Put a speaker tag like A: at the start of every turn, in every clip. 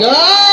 A: জয়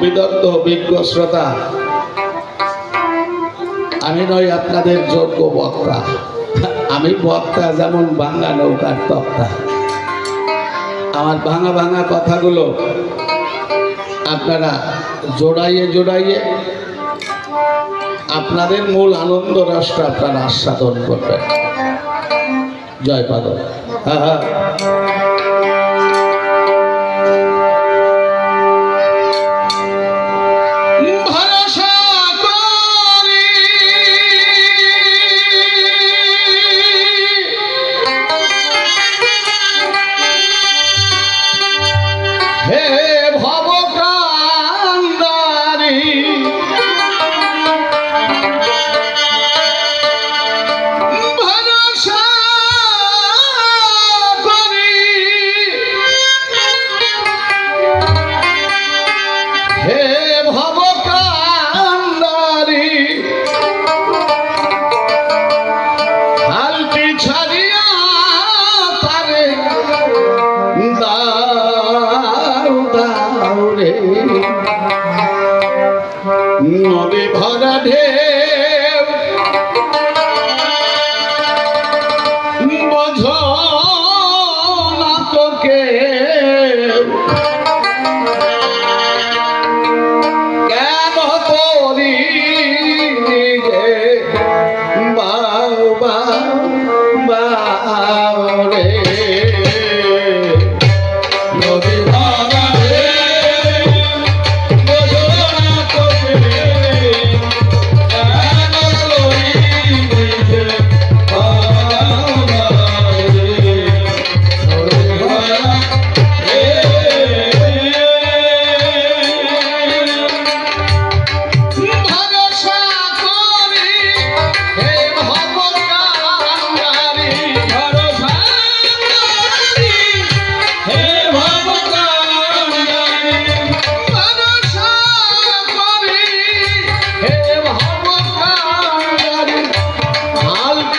A: বিদগ্ধ, বিজ্ঞ শ্রোতা, আমি নই আপনাদের যোগ্য বক্তা। আমি বক্তা যেমন ভাঙা নৌকার তক্তা। আমার ভাঙা ভাঙা কথাগুলো আপনারা জোড়াইয়ে জোড়াইয়ে আপনাদের মূল আনন্দ রসটা আপনারা আস্বাদন করবেন। জয় পাদল হ্যাঁ হ্যাঁ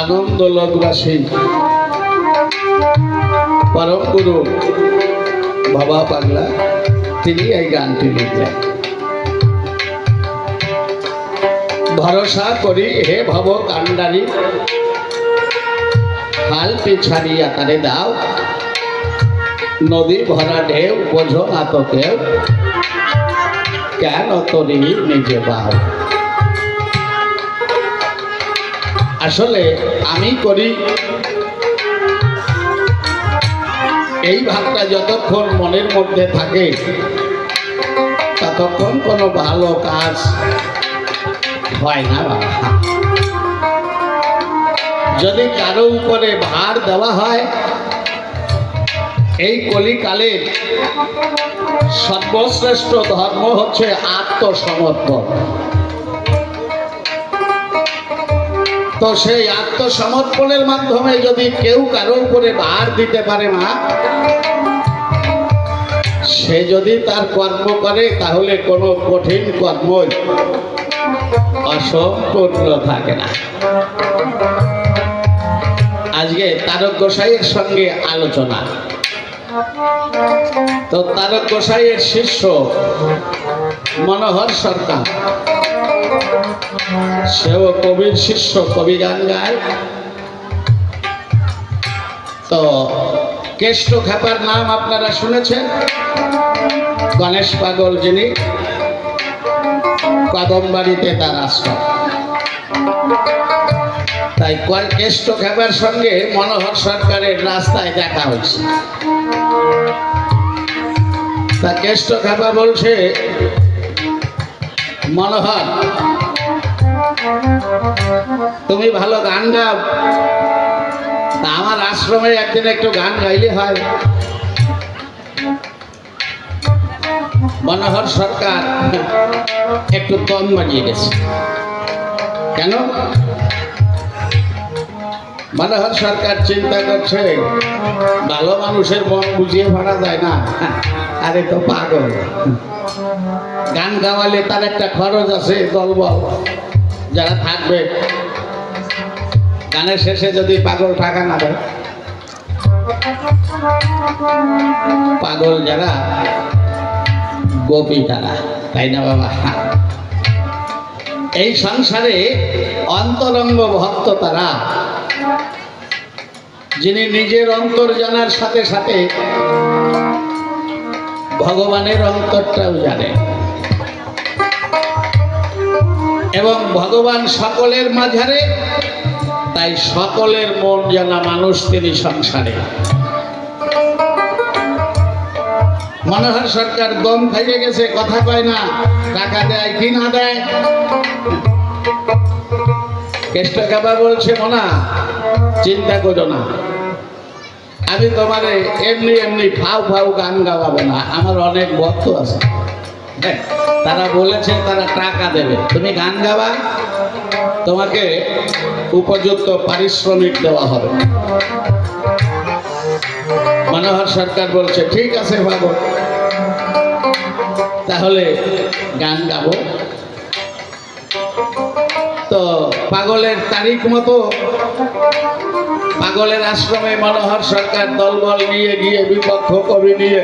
A: আনন্দ লগবাসী পরম গুরু বাবা পাগলা, তিনি এই গানটি লিখলেন। ভরসা করি হে ভব কান্ডারি হাল পিছাড়িয়া তারে দাও। নদী ভরা ঢেউ, বোঝো না কেউ। কেন তরি নিজে বাও? আসলে আমি করি। এই ভাবটা যতক্ষণ মনের মধ্যে থাকে, ততক্ষণ কোনো ভালো কাজ হয় না। যদি কারও উপরে ভার দেওয়া হয়, এই কলিকালে সর্বশ্রেষ্ঠ ধর্ম হচ্ছে আত্মসমর্পণ। তো সেই আত্মসমর্পণের মাধ্যমে যদি কেউ কারও উপরে ভার দিতে পারে না, সে যদি তার কর্ম করে, তাহলে কোনো কঠিন কর্মই অসম্পূর্ণ থাকে না। আজকে তারক গোসাইয়ের সঙ্গে আলোচনা। তো তারক গোসাইয়ের শিষ্য মনোহর সরকার। সেও কবির শিষ্য, কবি গান গায়। তো কেষ্ট খাপার নাম আপনারা শুনেছেন? গণেশ পাগল যিনি কদমবাড়িতে তার আশ্রম তাই কেষ্ট খাবার সঙ্গে মনোহর সরকারের রাস্তায় দেখা হয়েছে। তা কেষ্ট খাপা বলছে মনোহর, তুমি ভালো গান গাও। আমার আশ্রমে একদিন একটু গান গাইলে হয়। মনোহর সরকার একটু কম বাজিয়ে গেছে। কেন? মনোহর সরকার চিন্তা করছে, ভালো মানুষের মন বুঝিয়ে ভাড়া যায় না। আরে তো পাগল। গান গাওয়ালে তার একটা খরচ আছে, দলবল। যারা থাকবে, গানের শেষে যদি পাগল টাকা না দেয়। পাগল যারা, গোপী তারা, তাই না বাবা? এই সংসারে অন্তরঙ্গ ভক্ত তারা, যিনি নিজের অন্তর জানার সাথে সাথে ভগবানের অন্তরটাও জানে। এবং ভগবান সকলের মাঝারে, তাই সকলের মন জানা মানুষ তিনি সংসারে। মনোহর সরকার দম খাইয়ে গেছে, কথা কয় না, টাকা দেয় কি না দেয়? কেষ্ট কাবা বলছে, মনা, চিন্তা করো না। আমি তোমারে এমনি এমনি ফাউ ফাউ গান গাওয়াবো না আমার অনেক ভক্ত আছে। হ্যাঁ, তারা বলেছে তারা টাকা দেবে। তুমি গান গাওয়া তোমাকে উপযুক্ত পারিশ্রমিক দেওয়া হবে। মনোহর সরকার বলছে ঠিক আছে বাবু তাহলে গান গাবো। পাগলের তারিখ মতো পাগলের আশ্রমে মনোহর সরকার দলবল নিয়ে গিয়ে বিপক্ষ কবি নিয়ে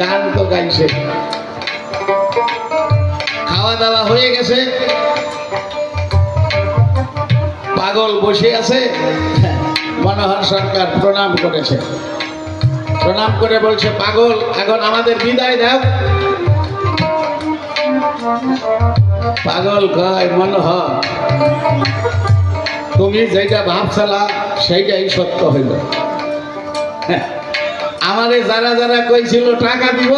A: গান তো গাইছে। খাওয়া দাওয়া হয়ে গেছে। পাগল বসে আছে। মনোহর সরকার প্রণাম করেছে। প্রণাম করে বলছে, পাগল, এখন আমাদের বিদায় দাও। পাগল কয় মনোহর। তুমি যেটা ভাবছিলা সেইটাই সত্য হইল। হ্যাঁ, আমারে যারা যারা কইছিল টাকা দিব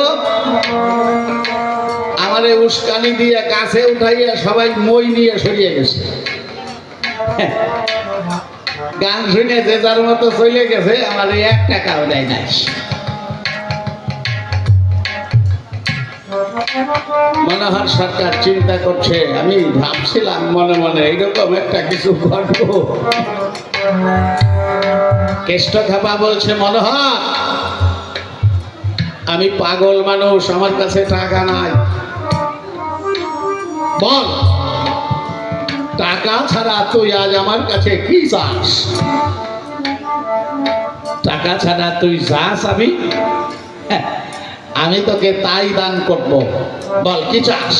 A: আমারে উস্কানি দিয়ে কাছে উঠাইয়া সবাই মই নিয়ে সরিয়ে গেছে। হ্যাঁ, গান শুনে যে যার মতো চলে গেছে আমার এক টাকাও দেয় নাই। মনোহর সরকার চিন্তা করছে আমি ভাবছিলাম মনে মনে এইরকম একটা কিছু ঘটব কেষ্ট খাপা বলছে মনোহর আমি পাগল মানুষ আমার কাছে টাকা নাই। বল টাকা ছাড়া তুই আজ আমার কাছে কি চাস? টাকা ছাড়া তুই যাস আমি? হ্যাঁ, আমি তোকে তাই দান করব। বল কি চাস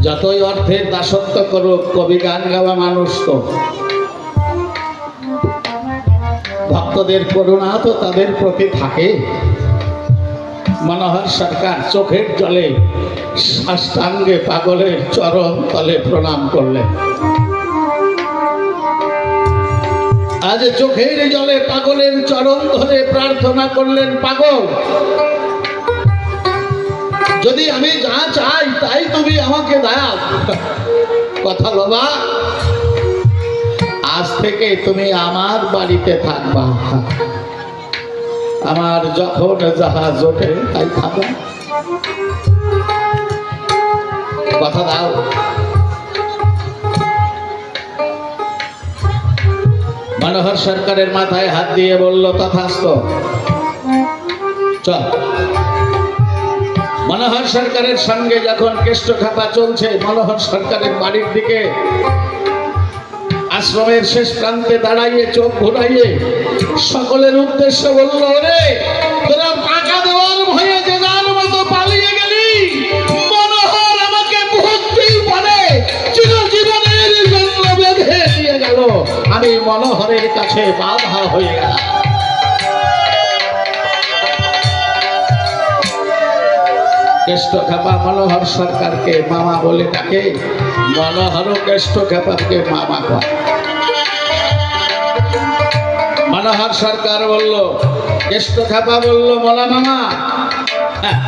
A: যতই অর্থের দাসত্ব করুক, কবি গান গাওয়া মানুষ তো। ভক্তদের করুণা তো তাদের প্রতি থাকে। মনোহর সরকার চোখের জলে সাষ্টাঙ্গে পাগলের চরণ তলে প্রণাম করলেন। আজ চোখের জলে পাগলের চরণ ধরে প্রার্থনা করলেন পাগল। যদি আমি যা চাই, তাই তুমি আমাকে দাও কথা বাবা, আজ থেকে তুমি আমার বাড়িতে থাকবা। আমার যখন জাহাজ ওঠে তাই খাব কথা দাও। মনোহর সরকারের মাথায় হাত দিয়ে বলল তথাস্ত চল। মনোহর সরকারের সঙ্গে যখন কেষ্ট খাতা চলছে, মনোহর সরকারের বাড়ির দিকে আশ্রমের শেষ প্রান্তে দাঁড়াইয়ে, চোখ ঘুরাইয়ে সকলের উদ্দেশ্য বলল রে তোরা আমি মনোহরের কাছে বাধা হয়ে গেলাম। কেষ্ট খাপা মনোহর সরকারকে মামা বলে ডাকে মনোহর কেষ্ট খাপাকে মামা কয়। মনোহর সরকার বলল কেষ্ট খাপা বলল মলা মামা হ্যাঁ,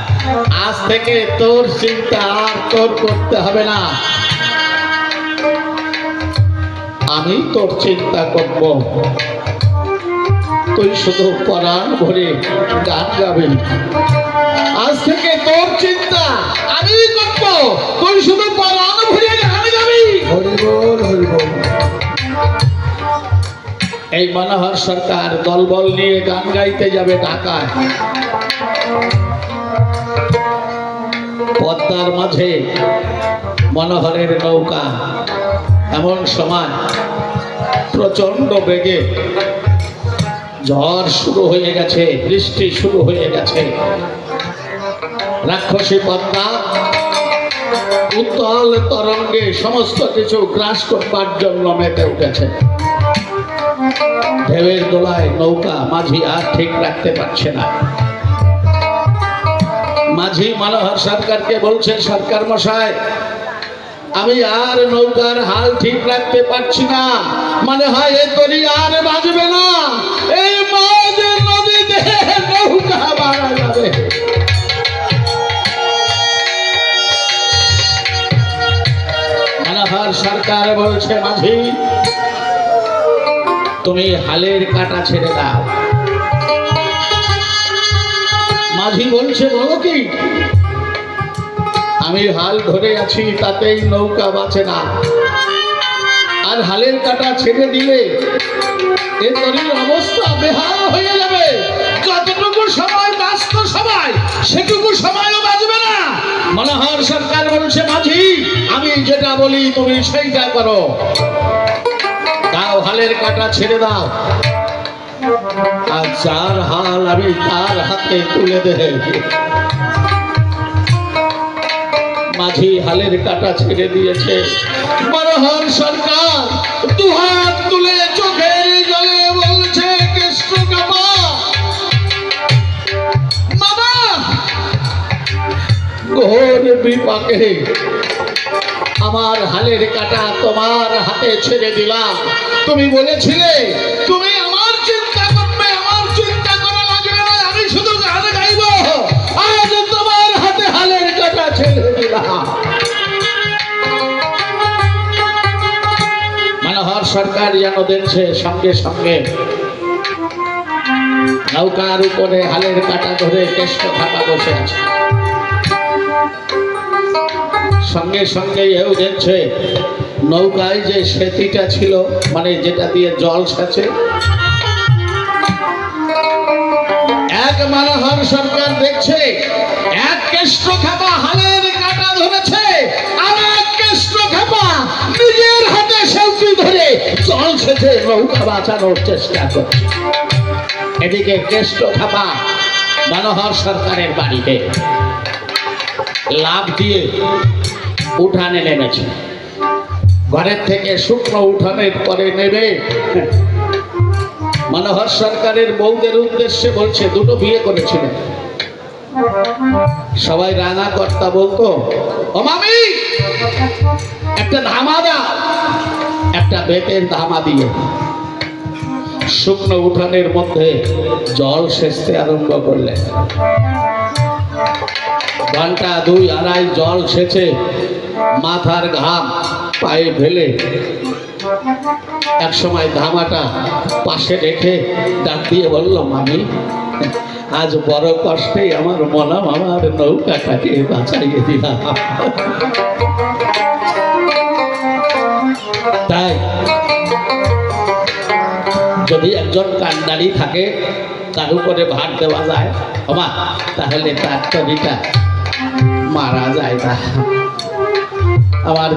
A: আজ থেকে তোর চিন্তা আর তোর করতে হবে না। আমি তোর চিন্তা করব। তুই শুধু পরাণ ভরে গান গাবি। আজ থেকে তোর চিন্তা আমি করব। তুই শুধু পরাণ ভরে গান গাবি।
B: হরিবল হরিবল।
A: এই মনোহর সরকার দলবল নিয়ে গান গাইতে যাবে ঢাকায়। পদ্মার মাঝে মনোহরের নৌকা। এমন সময় প্রচণ্ড বেগে ঝড় শুরু হয়ে গেছে, বৃষ্টি শুরু হয়ে গেছে। রাক্ষসী পদ্মা, উত্তল তরঙ্গে সমস্ত কিছু গ্রাস করবার জন্য মেতে উঠেছে। ঢেউয়ের দোলায় নৌকা মাঝি আর ঠিক রাখতে পারছে না। মাঝি মনোহর সরকারকে বলছে সরকার মশাই আমি আর নৌকার হাল ঠিক রাখতে পারছি না। মানে হয় এ তরি আর বাজবে না। এই নদীতে নৌকা মারা যাবে। সরকার বলছে, মাঝি, তুমি হালের কাটা ছেড়ে দাও। মাঝি বলছে, বলো কি? আমি হাল ধরে আছি, তাতেই নৌকা বাঁচে না। আর হালের কাটা ছেড়ে দিলে এ তরির অবস্থা বেহাল হয়ে যাবে। যতটুকু সময় বাঁচত সবাই, সেটুকু সময়ও বাঁচবে না। মনোহর সরকার বলছে, মাঝি, আমি যেটা বলি তুমি সেইটা করো। দাও হালের কাটা ছেড়ে দাও। আর যার হাল আমি তার হাতে তুলে দে মাঝি হালের কাটা ছেড়ে দিয়েছে। মনোহর সরকার দু হাত তুলে চোখের জলে বলছে, কেষ্ট কাপা। মামা! ঘোর আমার হালের কাটা তোমার হাতে ছেড়ে দিলাম। তুমি বলেছিলে দেখছে? সঙ্গে সঙ্গে নৌকার উপরে হালের কাটা ধরে কেষ্ট থাকা বসে আছে। সঙ্গে সঙ্গে এও দেখছে, নৌকায় যে সেতিটা ছিল মানে যেটা দিয়ে জল সেচে এক মানহর সরকার দেখছে, এক কেষ্ট সেচে নৌকা বাঁচানোর চেষ্টা করছে। এদিকে কেষ্ট খাপা মানহর সরকারের বাড়িতে লাভ দিয়ে উঠানে নেমেছে ঘরের থেকে শুকনো উঠানের পরে নেবে। মনোহর সরকারের বউদের উদ্দেশ্যে বলছে, দুটো বিয়ে করেছিলেন সবাই রানা কর্তা বলতো, ও মামি, একটা ধামা দাও। একটা বেতের ধামা দিয়ে শুকনো উঠানের মধ্যে জল সেচতে আরম্ভ করলেন ঘণ্টা দুই আড়াই জল সেচে মাথার ঘাম পায়ে ফেলে এক সময় ধামাটা পাশে রেখে ডাক দিয়ে বললাম আমি আজ বড় কষ্টে আমার মনা মামার নৌকাটাকে বাঁচাইয়ে দিলাম। তাই যদি একজন কান্দারি থাকে, তার উপরে ভার দেওয়া যায় অবা তাহলে তার ছবিটা মারা যায় না। আমার